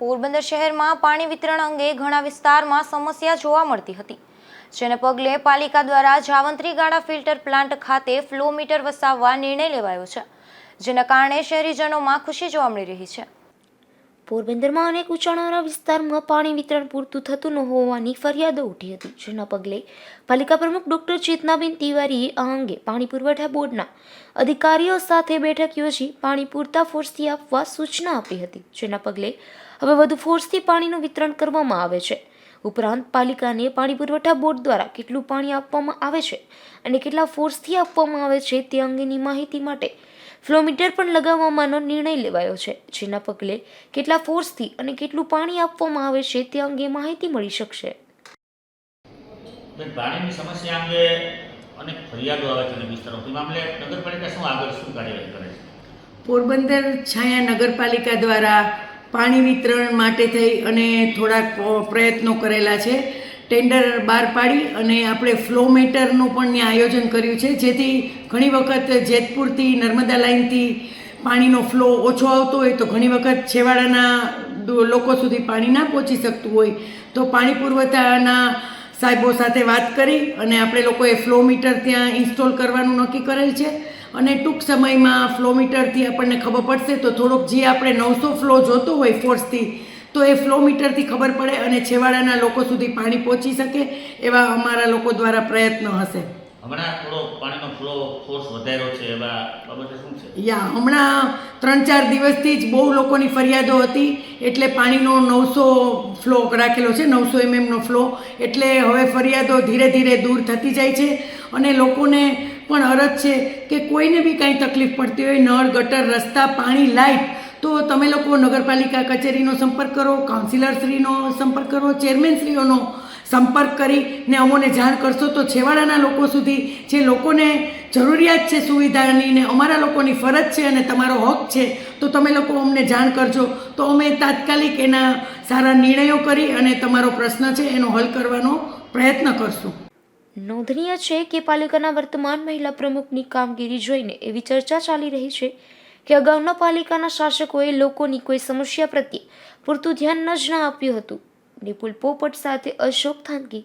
પોરબંદર શહેરમાં પાણી વિતરણ અંગે ઘણા વિસ્તારમાં સમસ્યા જોવા મળતી હતી, જેને પગલે પાલિકા દ્વારા જાવંત્રી ગાળા ફિલ્ટર પ્લાન્ટ ખાતે ફ્લો મીટર વસાવવા નિર્ણય લેવાયો છે, જેના કારણે શહેરીજનોમાં ખુશી જોવા મળી રહી છે. પોરબંદરમાં અનેક ઊંચાણવાળા વિસ્તારમાં પાણી વિતરણ પૂરતું થતું ન હોવાની ફરિયાદો ઉઠી હતી. જેના પગલે પાલિકા પ્રમુખ ડોક્ટર ચેતનાબેન તિવારીએ આ અંગે પાણી પુરવઠા બોર્ડના અધિકારીઓ સાથે બેઠક યોજી પાણી પૂરતા ફોર્સથી આપવા સૂચના આપી હતી. જેના પગલે હવે વધુ ફોર્સથી પાણીનું વિતરણ કરવામાં આવે છે. ઉપરાંત પાલિકાને પાણી પુરવઠા બોર્ડ દ્વારા કેટલું પાણી આપવામાં આવે છે અને કેટલા ફોર્સથી આપવામાં આવે છે તે અંગેની માહિતી માટે ફ્લોમીટર પણ લગાવવાનો નિર્ણય લેવાયો છે જેના પગલે કેટલા ફોર્સથી અને કેટલું પાણી આપવામાં આવે છે તે અંગે માહિતી મળી શકશે. પાણીની સમસ્યા અંગે અનેક ફરિયાદો આવે છે વિસ્તારોથી મામલે નગરપાલિકા શું આગળ શું કાર્યવાહી કરે છે? પોરબંદર છાયા નગરપાલિકા દ્વારા પાણી વિતરણ માટે થઈ અને થોડાક પ્રયત્નો કરેલા છે. ટેન્ડર બહાર પાડી અને આપણે ફ્લો મીટરનું પણ ત્યાં આયોજન કર્યું છે. જેથી ઘણી વખત જેતપુરથી, નર્મદા લાઇનથી પાણીનો ફ્લો ઓછો આવતો હોય તો ઘણી વખત છેવાડાના લોકો સુધી પાણી ના પહોંચી શકતું હોય. તો પાણી પુરવઠાના સાહેબો સાથે વાત કરી અને આપણે લોકોએ ફ્લો મીટર ત્યાં ઇન્સ્ટોલ કરવાનું નક્કી કરેલ છે. અને ટૂંક સમયમાં ફ્લો મીટરથી આપણને ખબર પડશે તો થોડોક જે આપણે નવસો ફ્લો જોતો હોય ફોર્સથી તો એ ફ્લો મીટરથી ખબર પડે અને છેવાડાના લોકો સુધી પાણી પહોંચી શકે એવા અમારા લોકો દ્વારા પ્રયત્ન હશે. હમણાં થોડો પાણીનો ફ્લો ફોર્સ વધાર્યો છે એવા બાબતે શું છે? યા હમણાં ત્રણ ચાર દિવસથી જ બહુ લોકોની ફરિયાદો હતી એટલે પાણીનો નવસો ફ્લો રાખેલો છે નવસો એમએમનો ફ્લો એટલે હવે ફરિયાદો ધીરે ધીરે દૂર થતી જાય છે અને લોકોને પણ અરજ છે કે કોઈને બી કાંઈ તકલીફ પડતી હોય નળ ગટર રસ્તા પાણી લાઇટ તો તમે લોકો નગરપાલિકા કચેરીનો સંપર્ક કરો, કાઉન્સિલરશ્રીનો સંપર્ક કરો, ચેરમેનશ્રીઓનો સંપર્ક કરીને અમોને જાણ કરશો તો છેવાડાના લોકો સુધી, જે લોકોને જરૂરિયાત છે સુવિધાની ને અમારા લોકોની ફરજ છે અને તમારો હક છે, તો તમે લોકો અમને જાણ કરજો. તો અમે તાત્કાલિક એના સારા નિર્ણયો કરી અને તમારો પ્રશ્ન છે એનો હલ કરવાનો પ્રયત્ન કરશું. નોંધનીય છે કે પાલિકાના વર્તમાન મહિલા પ્રમુખની કામગીરી જોઈને એવી ચર્ચા ચાલી રહી છે કે અગાઉના પાલિકાના શાસકોએ લોકોની કોઈ સમસ્યા પ્રત્યે પૂરતું ધ્યાન ન જ ન આપ્યું હતું. નિપુલ પોપટ સાથે અશોક થાનકી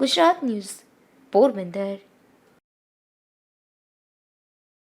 ગુજરાત ન્યૂઝ, પોરબંદર.